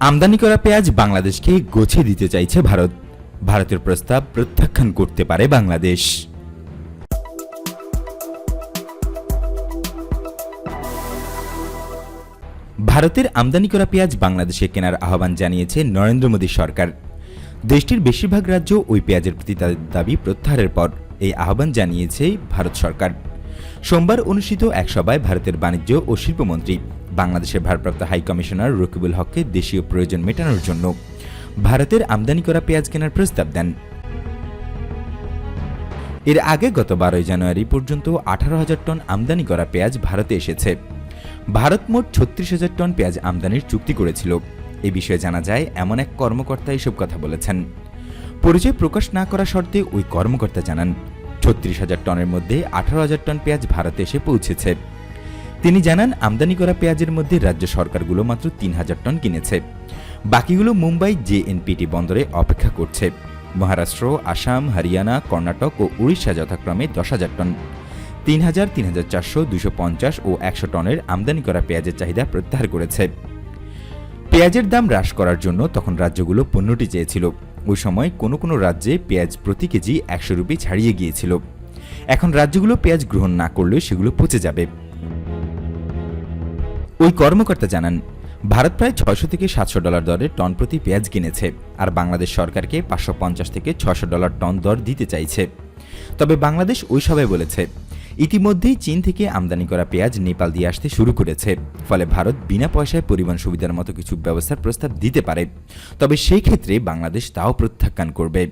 আমদানি করা পেঁয়াজ বাংলাদেশকে গোছিয়ে দিতে চাইছে ভারত। ভারতের প্রস্তাব প্রত্যাখ্যান করতে পারে বাংলাদেশ। ভারতের আমদানি করা পেঁয়াজ বাংলাদেশে কেনার আহ্বান জানিয়েছে নরেন্দ্র মোদী সরকার। দেশটির বেশিরভাগ রাজ্য ওই পেঁয়াজের প্রতি তাদের দাবি প্রত্যাহারের পর এই আহ্বান জানিয়েছে ভারত সরকার। সোমবার অনুষ্ঠিত এক সভায় ভারতের বাণিজ্য ও শিল্পমন্ত্রী বাংলাদেশের ভারপ্রাপ্ত হাই কমিশনার রকিবুল হককে দেশীয় প্রয়োজন মেটানোর জন্য ভারতের আমদানি করা পেঁয়াজ কেনার প্রস্তাব দেন। এর আগে গত বারোই জানুয়ারি পর্যন্ত আঠারো হাজার টন আমদানি করা পেঁয়াজ ভারতে এসেছে। ভারত মোট ছত্রিশ হাজার টন পেঁয়াজ আমদানির চুক্তি করেছিল। এ বিষয়ে জানা যায়, এমন এক কর্মকর্তা এসব কথা বলেছেন। পরিচয় প্রকাশ না করা শর্তে ওই কর্মকর্তা জানান, ছত্রিশ হাজার টনের মধ্যে আঠারো হাজার টন পেঁয়াজ ভারতে এসে পৌঁছেছে। তিনি জানান, আমদানি করা পেঁয়াজের মধ্যে রাজ্য সরকারগুলো মাত্র তিন হাজার টন কিনেছে। বাকিগুলো মুম্বাই জেএনপিটি বন্দরে অপেক্ষা করছে। মহারাষ্ট্র, আসাম, হরিয়ানা, কর্ণাটক ও উড়িষ্যা যথাক্রমে দশ হাজার টন। তিন হাজার তিন হাজার চারশো, দুশো পঞ্চাশ ও একশো টনের আমদানি করা পেঁয়াজের চাহিদা প্রত্যাহার করেছে। পেঁয়াজের দাম হ্রাস করার জন্য তখন রাজ্যগুলো পণ্যটি চেয়েছিল। ওই সময় কোনো কোনো রাজ্যে পেঁয়াজ প্রতি কেজি একশো রুপি ছাড়িয়ে গিয়েছিল। এখন রাজ্যগুলো পেঁয়াজ গ্রহণ না করলে সেগুলো পচে যাবে। ওই কর্মকর্তা জানান, ভারত প্রায় ছয়শো থেকে সাতশো ডলার দরে টন প্রতি পেঁয়াজ কিনেছে আর বাংলাদেশ সরকারকে পাঁচশো পঞ্চাশ থেকে ছশো ডলার টন দর দিতে চাইছে। তবে বাংলাদেশ ওই সভায় বলেছে, ইতিমধ্যেই চীন থেকে আমদানি করা পেঁয়াজ নেপাল দিয়ে আসতে শুরু করেছে, ফলে ভারত বিনা পয়সায় পরিবহন সুবিধার মতো কিছু ব্যবস্থার প্রস্তাব দিতে পারে। তবে সেই ক্ষেত্রে বাংলাদেশ তাও প্রত্যাখ্যান করবে।